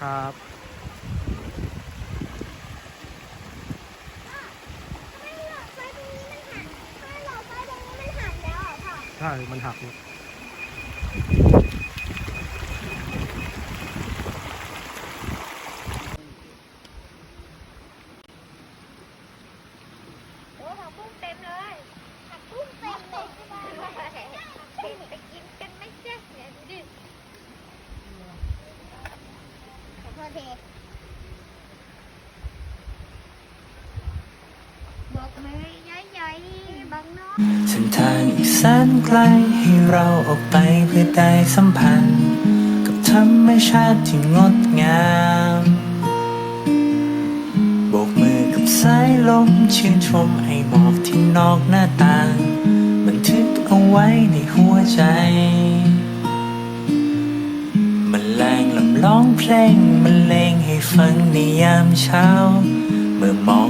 ครับไม่หลอไฟตรงนี้มันหักหลอดไฟตรงนี้มันหักแล้วอะพ่อใช่ มันหักโอ้ผักบุ้งเต็มเลยผักบุ้งเต็มเลยใช่ไหมไปกินกันไหมเจ๊เนี่ยดูดิ ขอโทบอกเลยใหญ่ๆบางน้องเส้นทางอีกแสนไกลให้เราออกไปเพื่อได้สัมพันธ์ กับธรรมชาติที่งดงามโบกมือกับสายลมชื่นชมไอ้หมอกที่นอกหน้าต่างบันทึกเอาไว้ในหัวใจมันแรงล ร้องเพลงมันเลงให้ฟังในยามเช้า เมื่อมอง